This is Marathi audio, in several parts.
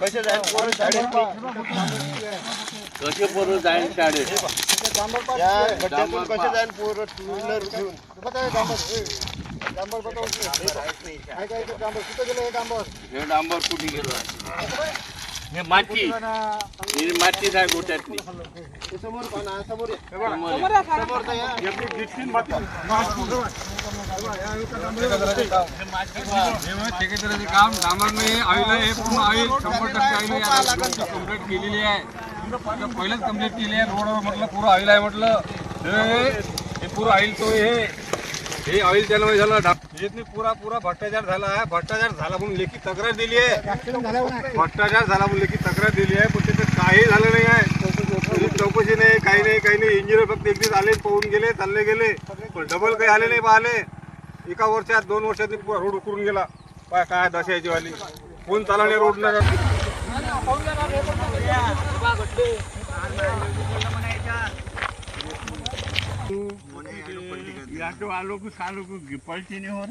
कसे जाईल पोरं शाळेत? कसे पोरं? जाईल शाळेत हे डांबर कुठे गेलो? हे माती ही माती आहे गोट्यातली समोर पाहा समोर ये. समोर आहे. समोर तर या. ठेकेदाराचे काम डांबरने आईला हे पूर्ण ऑइल शंभर टक्के ऑइल कंप्लीट केलेली आहे आता पहिलेच कंप्लीट केली आहे रोडवर म्हटलं पुरं ऑइल आहे म्हटलं हे हे पुरं ऑइल तो हे हे ऑइल त्याला झालं यातनी पुरा पुरा भ्रष्टाचार झाला आहे. भ्रष्टाचार झाला म्हणून लेखी तक्रार दिली आहे. भ्रष्टाचार झाला म्हणून लेखी तक्रार दिली आहे पण त्याचं काही झालं नाही आहे. चौकशी नाही काही नाही काही नाही. इंजिनियर फक्त एक दिवस आले पाहून गेले चालले गेले. पण डबल काही आले नाही पाहिले. एका वर्षात दोन वर्षात पुरा रोड उकरून गेला. पाय काय दशा याची वाली कोण चालवणे रोड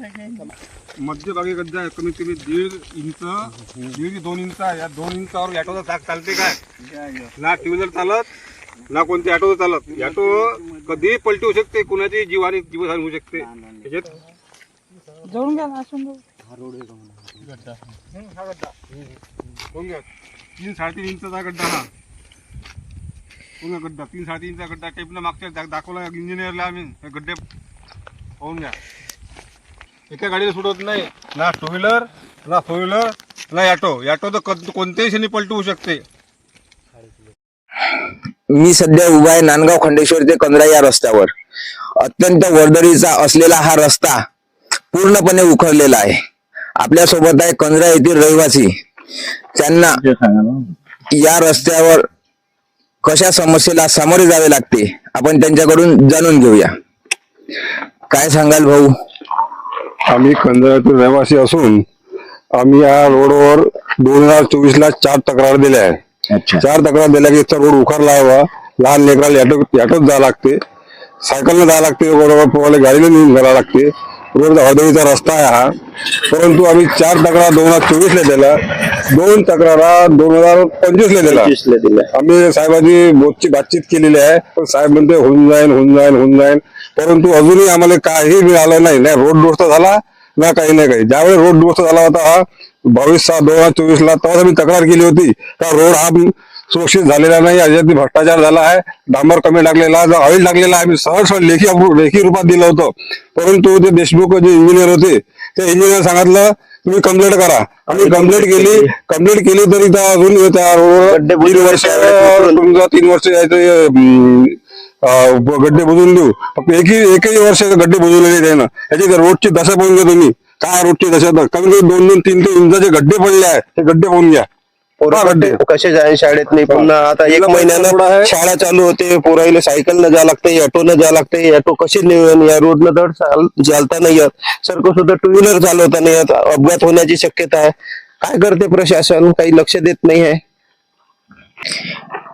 नाही मध्यभागी गड्डा आहे कमीत कमी दीड इंच दीड दोन इंच आहे. या दोन इंचावर ॲटोचा चाक चालते काय? ना टू व्हीलर चालत ना कोणते ॲटो चालत. ॲटो कधीही पलटी होऊ शकते कुणाची जीवानी जीवहानी होऊ शकते. त्याच्यात जळून घ्या नासून बघून घ्या. तीन साडेतीन इंचचा गड्डा हा. पूर्ण गड्डा? तीन साडेतीन इंचचा गड्डा टेपनं मागच्या दाखवला इंजिनियरला आम्ही. गड्डे पाहून घ्या. एका गाडीला सुटत नाही. ना टू व्हीलर ना फोर व्हीलर ना ॲटो ॲटो तर कोणत्याही क्षणी पलटी होऊ शकते. मी सध्या उभा आहे नांदगाव खंडेश्वर ते कंद्रा या रस्त्यावर. अत्यंत वर्दळीचा असलेला हा रस्ता पूर्णपणे उखडलेला आहे. आपल्यासोबत आहे कंद्रा येथील रहिवासी. त्यांना या रस्त्यावर कशा समस्येला सामोरे जावे लागते आपण त्यांच्याकडून जाणून घेऊया. काय सांगाल भाऊ? आम्ही कंदरातील रहिवासी असून आम्ही या रोडवर दोन हजार चोवीस ला चार तक्रार दिल्या आहेत. चार तक्रार दिल्या की इथचा रोड उखाडला हवा लहान लेकराला ॲटोत जावं लागते. सायकलनं जावं लागते रोडवर पोहायला गाडीने नेऊन जावं लागते. रोड हदळीचा रस्ता आहे हा. परंतु आम्ही चार तक्रार दोन हजार चोवीसला दिल्या. दोन तक्रारा दोन हजार पंचवीसला दिल्या. आम्ही साहेबांची बोधची बातचीत केलेली आहे. पण साहेब म्हणते होऊन जाईल होऊन जाईल होऊन जाईल. परंतु अजूनही आम्हाला काही मिळालं नाही. नाही रोड दुरुस्त झाला ना काही नाही काही. ज्यावेळेस रोड दुरुस्त झाला होता हा बावीस सहा दोन हजार चोवीस ला तेव्हा आम्ही तक्रार केली होती. का रोड हा सुरक्षित झालेला नाही. याच्यात भ्रष्टाचार झाला आहे. डांबर कमी टाकलेला ऑइल टाकलेला आहे. आम्ही सहज सहज लेखी लेखी रूपात दिलं होतं. परंतु ते देशमुख जे इंजिनियर होते त्या इंजिनियर सांगितलं तुम्ही कंप्लेंट करा. आम्ही कंप्लेंट केली. कंप्लेंट केली तरी त्या अजून दीड वर्ष तुमचं तीन वर्ष गड्डे बुजवून देऊ. फक्त एकही एकही वर्ष गड्डे बुजवले नाही त्यानं याची रोडची दशा पाहून घ्या तुम्ही. काय रोडची दशा? कमी कमी दोन दोन तीन तीन इंचाचे गड्डे पडले आहे ते गड्डे पाहून घ्या. गड्डे कसे जाईल शाळेत नाही पुन्हा आता एक महिन्यानं. शाळा चालू होते पोराईला सायकलनं जावं लागते ऑटोनं जावं लागते ऑटो कसे नेऊन या रोडनं तर चाल चालता नाही येत. सरकं सुद्धा टू व्हीलर चालवता नाही येत. अपघात होण्याची शक्यता आहे. काय करते प्रशासन? काही लक्ष देत नाही आहे.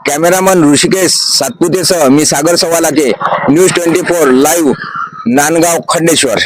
कॅमेरामन ऋषिकेश सातपुतेसह मी Sagar सवालाचे news twenty four live Nandgaon Khandeshwar.